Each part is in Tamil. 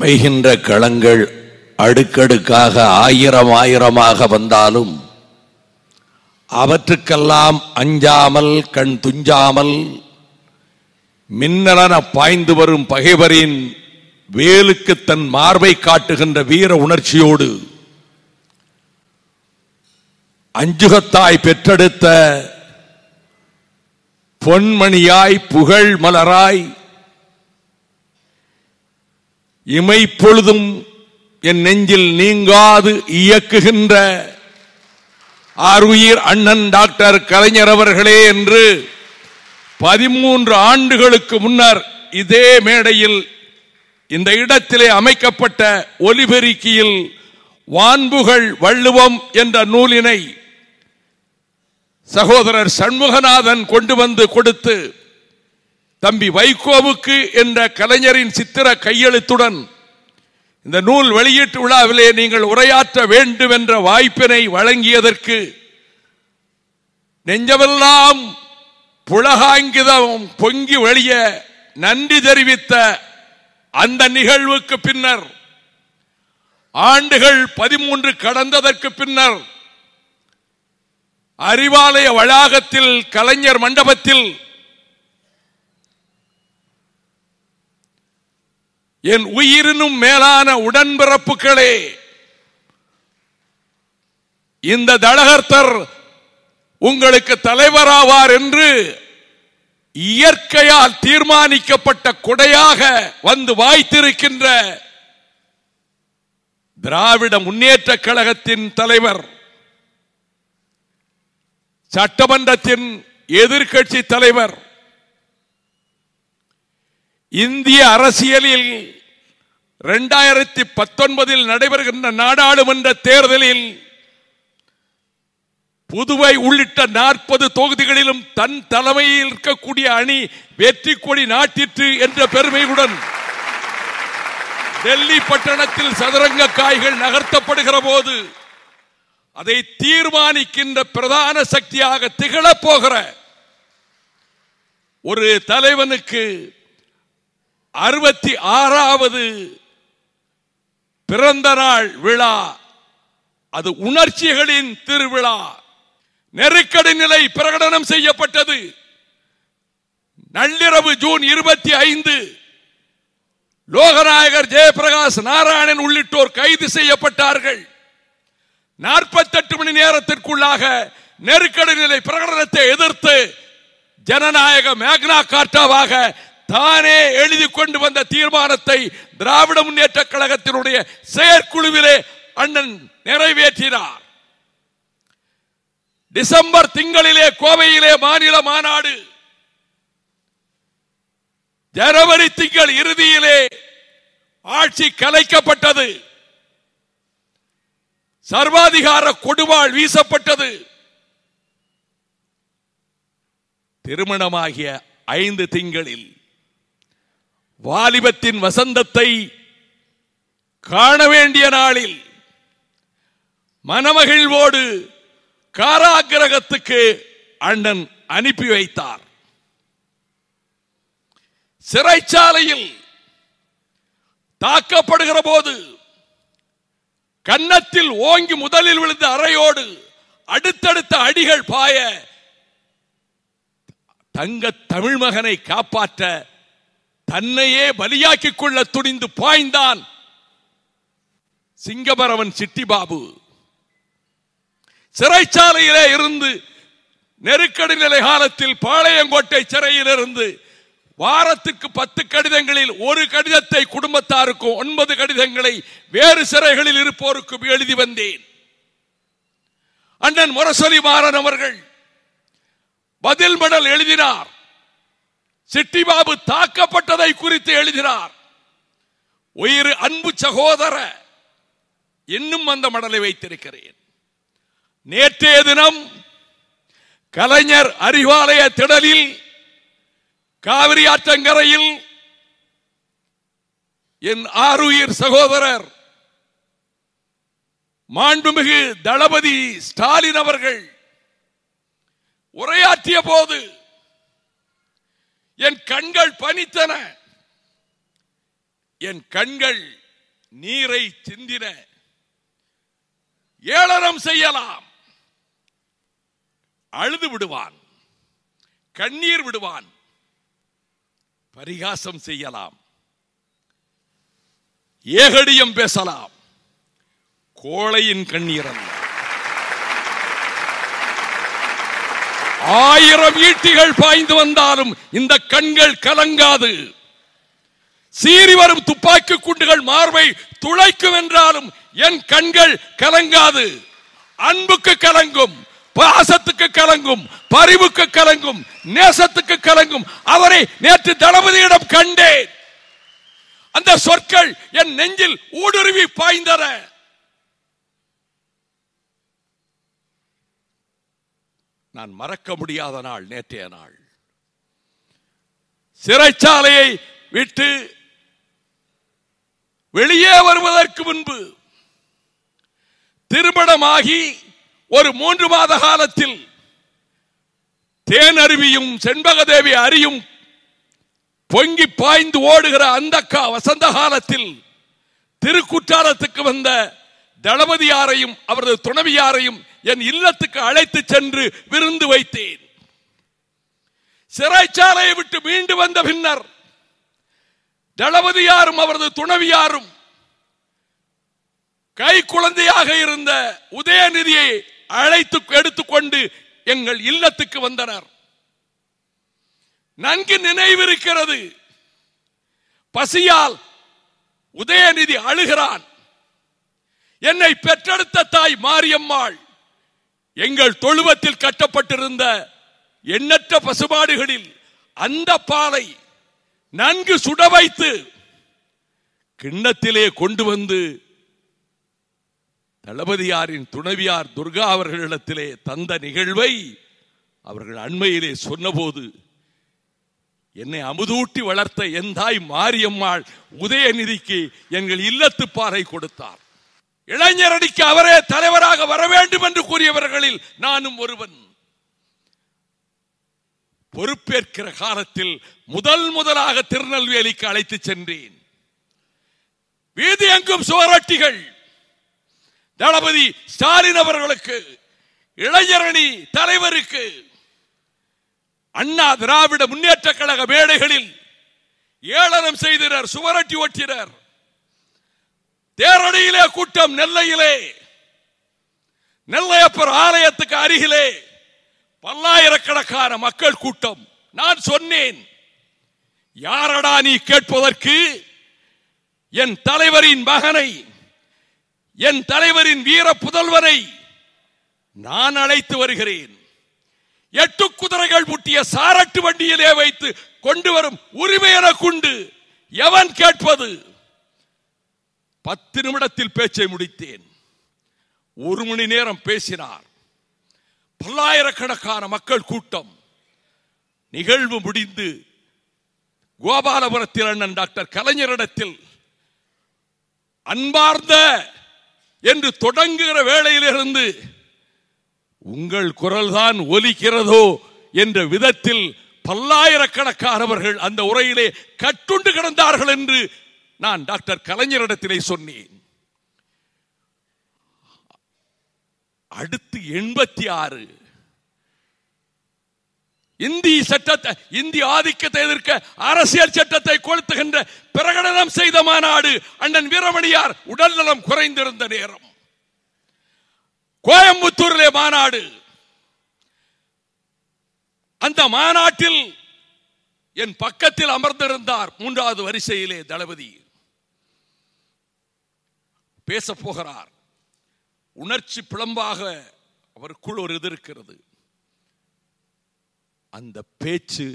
அமைகின்ற களங்கள் அடுக்கடுக்காக ஆயிரம் ஆயிரமாக வந்தாலும் அவற்றுக்கெல்லாம் அஞ்சாமல் கண் துஞ்சாமல் மின்னலன பாய்ந்து வரும் பகைவரின் வேலுக்கு தன் மார்பை காட்டுகின்ற வீர உணர்ச்சியோடு அஞ்சுகத்தாய் பெற்றெடுத்த பொன்மணியாய் புகழ் மலராய் இமைப்பொழுதும் என் நெஞ்சில் நீங்காது இயக்குகின்ற ஆருயிர் அண்ணன் டாக்டர் கலைஞர் அவர்களே என்று பதிமூன்று ஆண்டுகளுக்கு முன்னர் இதே மேடையில் இந்த இடத்திலே அமைக்கப்பட்ட ஒலிபெருக்கியில் வான்புகள் வள்ளுவம் என்ற நூலினை சகோதரர் சண்முகநாதன் கொண்டு வந்து கொடுத்து தம்பி வைகோவுக்கு என்ற கலைஞரின் சித்திர கையெழுத்துடன் இந்த நூல் வெளியீட்டு விழாவிலே நீங்கள் உரையாற்ற வேண்டும் என்ற வாய்ப்பினை வழங்கியதற்கு நெஞ்சமெல்லாம் புலகாங்கிதம் பொங்கி வெளிய நன்றி தெரிவித்த அந்த நிகழ்வுக்கு பின்னர் ஆண்டுகள் பதிமூன்று கடந்ததற்கு பின்னர் அறிவாலய வளாகத்தில் கலைஞர் மண்டபத்தில் என் உயிரினும் மேலான உடன்பிறப்புகளே இந்த தடகர்த்தர் உங்களுக்கு தலைவராவார் என்று இயற்கையால் தீர்மானிக்கப்பட்ட கொடையாக வந்து வாய்த்திருக்கின்ற திராவிட முன்னேற்ற கழகத்தின் தலைவர் சட்டமன்றத்தின் எதிர்க்கட்சி தலைவர் இந்திய அரசியலில் இரண்டாயிரத்தி பத்தொன்பதில் நடைபெறுகின்ற நாடாளுமன்ற தேர்தலில் புதுவை உள்ளிட்ட நாற்பது தொகுதிகளிலும் தன் தலைமையில் இருக்கக்கூடிய அணி வெற்றி கொடி நாட்டிற்று என்ற பெருமையுடன் டெல்லி பட்டணத்தில் சதுரங்க காய்கள் நகர்த்தப்படுகிற போது அதை தீர்மானிக்கின்ற பிரதான சக்தியாக திகழப் போகிற ஒரு தலைவனுக்கு அறுபத்தி ஆறாவது பிறந்த நாள் விழா. அது உணர்ச்சிகளின் திருவிழா. நெருக்கடி நிலை பிரகடனம் செய்யப்பட்டது. நள்ளிரவு ஜூன் இருபத்தி ஐந்து லோகநாயகர் ஜெயபிரகாஷ் நாராயணன் உள்ளிட்டோர் கைது செய்யப்பட்டார்கள். நாற்பத்தெட்டு மணி நேரத்திற்குள்ளாக நெருக்கடி நிலை பிரகடனத்தை எதிர்த்து ஜனநாயக மேக்னா காட்டாவாக தானே எழுதி கொண்டு வந்த தீர்மானத்தை திராவிட முன்னேற்ற கழகத்தினுடைய செயற்குழுவிலே அண்ணன் நிறைவேற்றினார். டிசம்பர் திங்களிலே கோவையிலே மாநில மாநாடு. ஜனவரி திங்கள் இறுதியிலே ஆட்சி கலைக்கப்பட்டது. சர்வாதிகார கொடுவாள் வீசப்பட்டது. திருமணமாகிய ஐந்து திங்களில் வாலிபத்தின் வசந்தத்தை காண வேண்டிய நாளில் மனமகிழ்வோடு காராகிரகத்துக்கு அண்ணன் அனுப்பி வைத்தார். சிறைச்சாலையில் தாக்கப்படுகிற போது கன்னத்தில் ஓங்கி முதலில் விழுந்த அறையோடு அடுத்தடுத்த அடிகள் பாய தங்க தமிழ் மகனை காப்பாற்ற தன்னையே பலியாக்கிக் கொள்ள துணிந்து பாய்ந்தான் சிங்கபரவன் சிட்டிபாபு. சிறைச்சாலையிலே இருந்து நெருக்கடி நிலை காலத்தில் பாளையங்கோட்டை சிறையிலிருந்து வாரத்துக்கு பத்து கடிதங்களில் ஒரு கடிதத்தை குடும்பத்தாருக்கும் ஒன்பது கடிதங்களை வேறு சிறைகளில் இருப்போருக்கும் எழுதி வந்தேன். அண்ணன் முரசொலி மாறன் அவர்கள் பதில் மடல் எழுதினார். சிட்டிபாபு தாக்கப்பட்டதை குறித்து எழுதினார். உயிர் அன்பு சகோதர இன்னும் அந்த மடலை வைத்திருக்கிறேன். நேற்றைய தினம் கலைஞர் அறிவாலய திடலில் காவிரி ஆற்றங்கரையில் என் ஆறுயிர் சகோதரர் மாண்புமிகு தளபதி ஸ்டாலின் அவர்கள் உரையாற்றிய போது என் கண்கள் பனித்தன. என் கண்கள் நீரை சிந்தின. ஏளனம் செய்யலாம். அழுது விடுவான். கண்ணீர் விடுவான். பரிகாசம் செய்யலாம். ஏகடியம் பேசலாம். கோழையின் கண்ணீர் அல்ல ஆயிரம் ஈட்டிகள் பாய்ந்து வந்தாலும் இந்த கண்கள் கலங்காது. சீறி வரும் துப்பாக்கி குண்டுகள் மார்பை துளைக்கும் என்றாலும் என் கண்கள் கலங்காது. அன்புக்கு கலங்கும் பாசத்துக்கு கலங்கும் பரிவுக்கு கலங்கும் நேசத்துக்கு கலங்கும். அவரை நேற்று தளபதியிடம் கண்டேன். அந்த சொற்கள் என் நெஞ்சில் ஊடுருவி பாய்ந்தன. நான் மறக்க முடியாத நாள் நேற்றைய நாள். சிறைச்சாலையை விட்டு வெளியே வருவதற்கு முன்பு திருமணமாகி ஒரு மூன்று மாத காலத்தில் தேன் அருவியும் செண்பகதேவி அரியும் பொங்கி பாய்ந்து ஓடுகிற அந்த வசந்த காலத்தில் திருக்குற்றாலத்துக்கு வந்த தளபதியாரையும் அவரது துணைவியாரையும் என் இல்லத்துக்கு அழைத்து சென்று விருந்து வைத்தேன். சிறைச்சாலையை விட்டு மீண்டு வந்த பின்னர் தளபதியாரும் அவரது துணவியாரும் கை குழந்தையாக இருந்த உதயநிதியை அழைத்து எடுத்துக்கொண்டு எங்கள் இல்லத்துக்கு வந்தனர். நன்கு நினைவிருக்கிறது பசியால் உதயநிதி அழுகிறான். என்னை பெற்றெடுத்த தாய் மாரியம்மாள் எங்கள் தொழுவத்தில் கட்டப்பட்டிருந்த எண்ணற்ற பசுமாடுகளில் அந்த பாலை நன்கு சுட வைத்து கிண்ணத்திலே கொண்டு வந்து தளபதியாரின் துணைவியார் துர்கா அவர்களிடத்திலே தந்த நிகழ்வை அவர்கள் அண்மையிலே சொன்னபோது என்னை அமுதூட்டி வளர்த்த என் தாய் மாரியம்மாள் உதயநிதிக்கு எங்கள் இல்லத்து பாறை கொடுத்தார். இளைஞரடிக்கு அவரே தலைவராக வர வேண்டும் என்று கூறியவர்களில் நானும் ஒருவன். பொறுப்பேற்கிற காலத்தில் முதல் முதலாக திருநெல்வேலிக்கு அழைத்து சென்றேன். வீதி எங்கும் சுவரொட்டிகள். தளபதி ஸ்டாலின் அவர்களுக்கு இளைஞரணி தலைவருக்கு அண்ணா திராவிட முன்னேற்ற கழக மேடைகளில் ஏளனம் செய்தினர் சுவரட்டி ஒட்டினர். தேரடியிலே கூட்டம் நெல்லையிலே. நெல்லையப்பர் ஆலயத்துக்கு அருகிலே பல்லாயிரக்கணக்கான மக்கள் கூட்டம். நான் சொன்னேன் யாரடா நீ கேட்பதற்கு? என் தலைவரின் மகனை என் தலைவரின் வீர புதல்வனை நான் அழைத்து வருகிறேன். எட்டு குதிரைகள் முட்டிய சாரட்டு வண்டியிலே வைத்து கொண்டு வரும் உரிமை எனக்குண்டு. எவன் கேட்பது? பத்து நிமிடத்தில் பேச்சை முடித்தேன். ஒரு மணி நேரம் பேசினார். பல்லாயிரக்கணக்கான மக்கள் கூட்டம். நிகழ்வு முடிந்து கோபாலபுரத்தில் அண்ணன் டாக்டர் கலைஞரிடத்தில் அன்பார்ந்த என்று தொடங்குகிற வேளையிலிருந்து உங்கள் குரல்தான் ஒலிக்கிறதோ என்ற விதத்தில் பல்லாயிரக்கணக்கானவர்கள் அந்த உரையிலே கட்டுண்டு கிடந்தார்கள் என்று நான் டாக்டர் கலைஞரிடத்திலே சொன்னேன். அடுத்து எண்பத்தி ஆறு. இந்தி சட்டத்தை இந்தி ஆதிக்கத்தை எதிர்க்க அரசியல் சட்டத்தை கொளுத்துகின்ற பிரகடனம் செய்த மாநாடு அண்ணன் வீரமணியார் உடல்நலம் குறைந்திருந்த நேரம். கோயம்புத்தூரிலே மாநாடு. அந்த மாநாட்டில் என் பக்கத்தில் அமர்ந்திருந்தார் மூன்றாவது வரிசையிலே தளபதி. பேச போகிறார். உணர்ச்சி பிளம்பாக அவருக்குள் ஒரு இது இருக்கிறது அந்த பேச்சு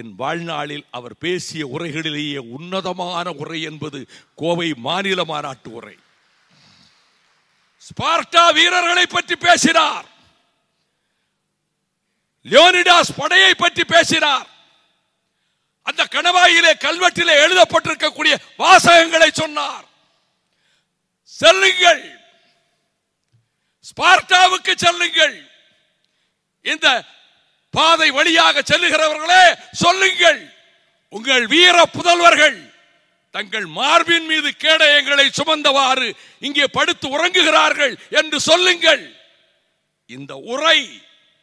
என் வாழ்நாளில் அவர் பேசிய உரைகளிலேயே உன்னதமான உரை என்பது கோவை மாநில மாநாட்டு உரை. ஸ்பார்டா வீரர்களை பற்றி பேசினார். லியோனிடாஸ் படையை பற்றி பேசினார். அந்த கணவாயிலே கல்வெட்டிலே எழுதப்பட்டிருக்கக்கூடிய வாசகங்களை சொன்னார். செல்லுங்கள். ஸ்பார்டாவுக்கு செல்லுங்கள். இந்த பாதை வழியாக செல்லுகிறவர்களே சொல்லுங்கள். உங்கள் வீர புதல்வர்கள் தங்கள் மார்பின் மீது கேடயங்களை சுமந்தவாறு இங்கே படுத்து உறங்குகிறார்கள் என்று சொல்லுங்கள். இந்த உரை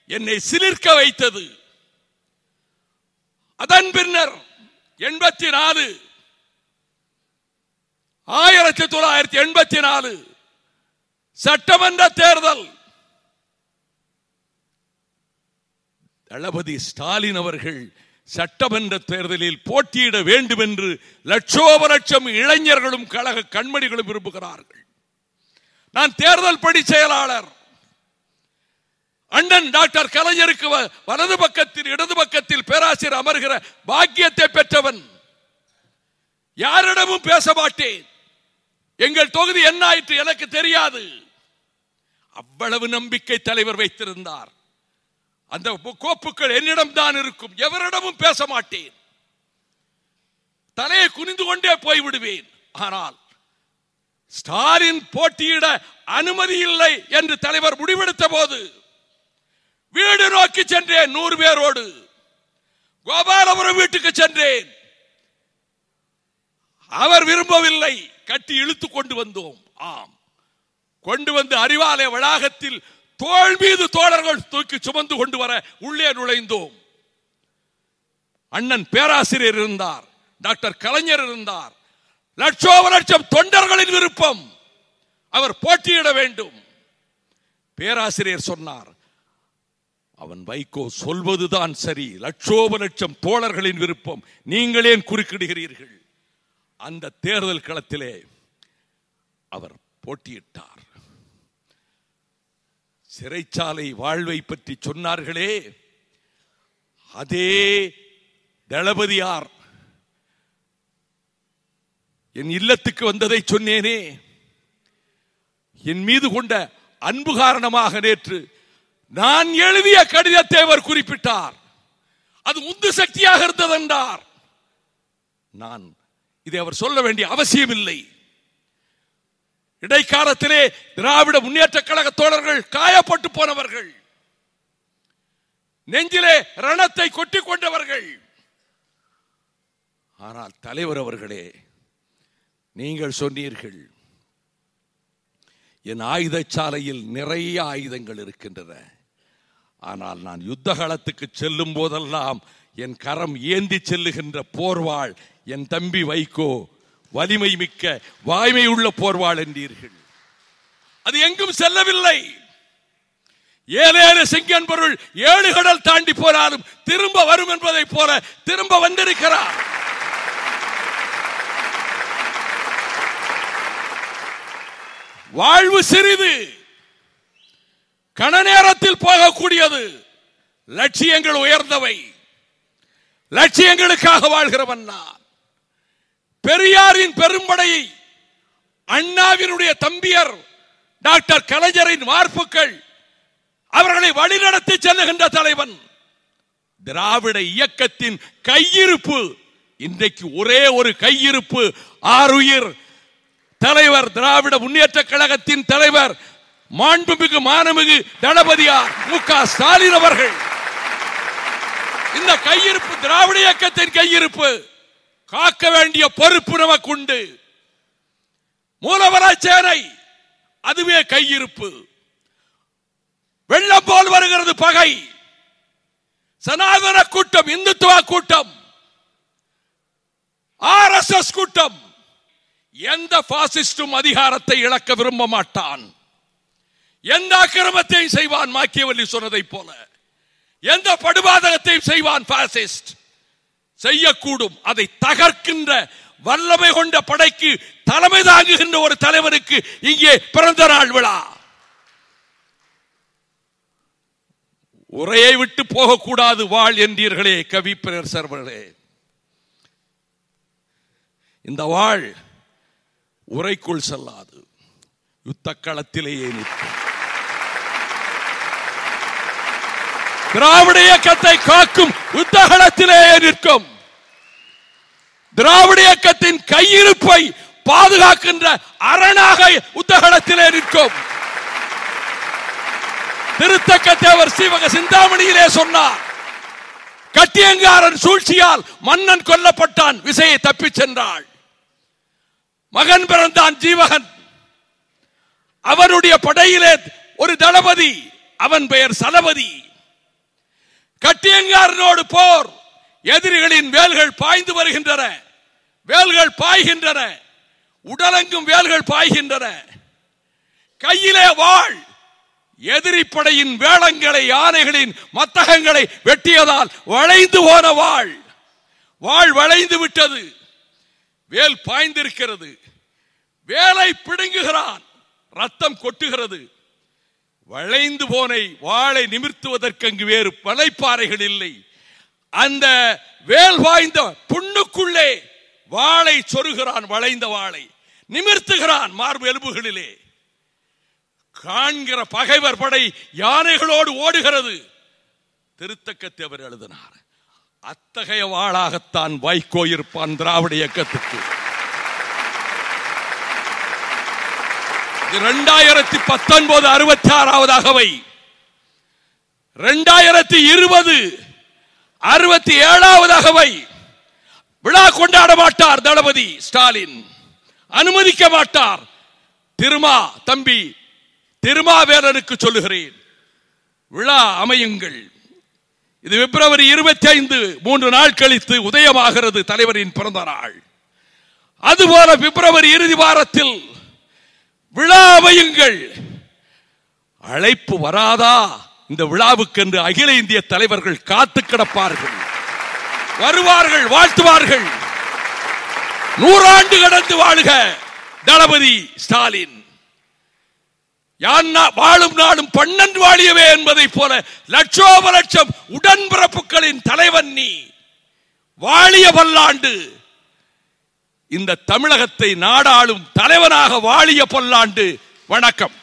என்னை சிலிர்க்க வைத்தது. அதன் பின்னர் எண்பத்தி நாலு ஆயிரத்தி தொள்ளாயிரத்தி எண்பத்தி நாலு சட்டமன்ற தேர்தல். தளபதி ஸ்டாலின் அவர்கள் சட்டமன்ற தேர்தலில் போட்டியிட வேண்டும் என்று லட்சோப லட்சம் இளைஞர்களும் கழக கண்மணிகளும் விரும்புகிறார்கள். நான் தேர்தல் படி செயலாளர். அண்ணன் டாக்டர் கலைஞருக்கு வலது பக்கத்தில் இடது பக்கத்தில் பேராசிரியர் அமர்கிற பாக்கியத்தை பெற்றவன். யாரிடமும் பேச மாட்டேன். எங்கள் தொகுதி என்ன ஆயிற்று எனக்கு தெரியாது. அவ்வளவு நம்பிக்கை தலைவர் வைத்திருந்தார். அந்த கோப்புகள் என்னிடம் தான் இருக்கும். எவரிடமும் பேச மாட்டேன். தலையை குனிந்து கொண்டே போய்விடுவேன். ஆனால் ஸ்டாலின் போட்டியிட அனுமதி இல்லை என்று தலைவர் முடிவெடுத்த போது வீடு நோக்கி சென்றேன் நூறு பேரோடு. கோபாலபுரம் வீட்டுக்கு சென்றேன். அவர் விரும்பவில்லை. கட்டி இழுத்து கொண்டு வந்தோம். ஆம். கொண்டு வந்து அறிவாலய வளாகத்தில் தோள் மீது தோழர்கள் தூக்கி சுமந்து கொண்டு வர உள்ளே நுழைந்தோம். அண்ணன் பேராசிரியர் இருந்தார் டாக்டர் கலைஞர் இருந்தார். லட்சோப லட்சம் தொண்டர்களின் விருப்பம். அவர் போட்டியிட வேண்டும். பேராசிரியர் சொன்னார் அவன் வைகோ சொல்வதுதான் சரி. லட்சோப லட்சம் தோழர்களின் விருப்பம். நீங்கள் ஏன் குறுக்கிடுகிறீர்கள்? அந்த தேர்தல் களத்திலே அவர் போட்டியிட்டார். சிறைச்சாலை வாழ்வை பற்றி சொன்னார்களே அதே தளபதியார். என் இல்லத்துக்கு வந்ததை சொன்னேனே என் மீது கொண்ட அன்பு காரணமாக நேற்று நான் எழுதிய கடிதத்தை அவர் குறிப்பிட்டார். அது உந்து சக்தியாக இருந்ததென்றார் நான் இதை அவர் சொல்ல வேண்டிய அவசியம் இல்லை இடைக்காலத்திலே திராவிட முன்னேற்ற கழக தோழர்கள் காயப்பட்டு போனவர்கள். நெஞ்சிலே ரணத்தை கொட்டி கொண்டவர்கள். ஆனால் தலைவர் அவர்களே நீங்கள் சொன்னீர்கள் என் ஆயுதச்சாலையில் நிறைய ஆயுதங்கள் இருக்கின்றன. ஆனால் நான் யுத்த காலத்துக்கு செல்லும் போதெல்லாம் என் கரம் ஏந்தி செல்லுகின்ற போர்வாள் என் தம்பி வைகோ வலிமை மிக்க வாய்மை உள்ள போர்வாள் என்றீர்கள். அது எங்கும் செல்லவில்லை. ஏழேழு செங்கன் பொருள் ஏழு கடல் தாண்டி போனாலும் திரும்ப வரும் என்பதைப் போல திரும்ப வந்திருக்கிறார். வாழ்வு சிறிது. கண நேரத்தில் போகக்கூடியது. லட்சியங்கள் உயர்ந்தவை. லட்சியங்களுக்காக வாழ்கிறவன் நான். பெரியாரின் பெரும்படையை அண்ணாவினுடைய தம்பியர் டாக்டர் கலைஞரின் வார்ப்புகள் அவர்களை வழிநடத்தி செல்லுகின்ற தலைவன். திராவிட இயக்கத்தின் கையிருப்பு இன்றைக்கு ஒரே ஒரு கையிருப்பு ஆறுயிர் தலைவர் திராவிட முன்னேற்ற கழகத்தின் தலைவர் மாண்புமிகு மானமிகு தளபதியார் மு. க. ஸ்டாலின் அவர்கள். இந்த கையிருப்பு திராவிட இயக்கத்தின் கையிருப்பு. காக்க வேண்டிய பொறுப்பு நமக்கு உண்டு மூலவராச்சேனை அதுவே கையிருப்பு. வெள்ளம் போல் வருகிறது பகை. சனாதன கூட்டம் இந்துத்துவ கூட்டம். ஆர் எஸ் எஸ் கூட்டம். எந்த பாசிஸ்டும் அதிகாரத்தை இழக்க விரும்ப மாட்டான். எந்த அக்கிரமத்தையும் செய்வான் மாக்கியவல்லி சொன்னதை போல. எந்த படுபாதகத்தையும் செய்வான் பாசிஸ்ட் செய்யக்கூடும். அதை தகர்க்கின்ற வல்லமை கொண்ட படைக்கு தலைமை தாங்குகின்ற ஒரு தலைவருக்கு இங்கே பிறந்த நாள் விழா. உரையை விட்டு போகக்கூடாது வாழ் என்றீர்களே கவி சர்வர்களே. இந்த வாழ் உரைக்குள் செல்லாது. யுத்த களத்திலேயே நிற்கும். திராவிட இயக்கத்தை காக்கும் யுத்த களத்திலேயே நிற்கும். திராவிட இயக்கத்தின் கையிருப்பை பாதுகாக்கின்ற அரணாக யுத்தகலத்திலே நிற்கும். திருத்தக்க தேவர் சீவக சிந்தாமணியிலே சொன்னார் கட்டியங்காரன் சூழ்ச்சியால் மன்னன் கொல்லப்பட்டான் விசையை தப்பிச் சென்றாள். மகன் பிறந்தான் ஜீவகன். அவனுடைய படையிலே ஒரு தளபதி அவன் பெயர் சலபதி. கட்டியங்காரனோடு போர் எதிரிகளின் வேல்கள் பாய்ந்து வருகின்றன. வேல்கள் பாய்கின்றன. உடலெங்கும் வேல்கள் பாய்கின்றன. கையிலே வாழ் எதிரிப்படையின் வேளங்களை யானைகளின் மத்தகங்களை வெட்டியதால் வளைந்து போன வாழ் வாழ் வளைந்து விட்டது. வேல் பாய்ந்திருக்கிறது. வேலை பிடுங்குகிறான். ரத்தம் கொட்டுகிறது. வளைந்து போனை வாளை நிமிர்த்துவதற்கு அங்கு வேறு வலைப்பாறைகள் இல்லை. அந்த வேல் வாய்ந்த புண்ணுக்குள்ளே வாளை சொருகிறான் வளைந்த வாளை. நிமிர்த்துகிறான் மார்பு எலும்புகளிலே. காண்கிற பகைவர் படை யானைகளோடு ஓடுகிறது. திருத்தக்கத்தை அவர் எழுதினார். அத்தகைய வாளாகத்தான் வைகோ இருப்பான் திராவிட இயக்கத்துக்கு. இரண்டாயிரத்தி பத்தொன்பது அறுபத்தி ஆறாவது அகவை. இரண்டாயிரத்தி இருபது அறுபத்தி ஏழாவது அகவை விழா கொண்டாட மாட்டார் தளபதி ஸ்டாலின். அனுமதிக்க மாட்டார். திருமா தம்பி திருமாவேலனுக்கு சொல்லுகிறேன். விழா அமையுங்கள். இது பிப்ரவரி இருபத்தி ஐந்து மூன்று நாள் கழித்து உதயமாகிறது தலைவரின் பிறந்த நாள் அதுபோல பிப்ரவரி இறுதி வாரத்தில் விழா அமையுங்கள். அழைப்பு வராதா? இந்த விழாவுக்கென்று அகில இந்திய தலைவர்கள் காத்து கிடப்பார்கள். வருவார்கள் வாழ்த்துவார்கள். நூறாண்டு கடந்து வாழ்க தளபதி ஸ்டாலின். யான் வாழும் நாடும் பன்னெண்டு வாழியவே என்பதை போல லட்சோப லட்சம் உடன்பிறப்புகளின் தலைவன் நீ. வாழிய பல்லாண்டு. இந்த தமிழகத்தை நாடாளும் தலைவனாக வாழிய பல்லாண்டு. வணக்கம்.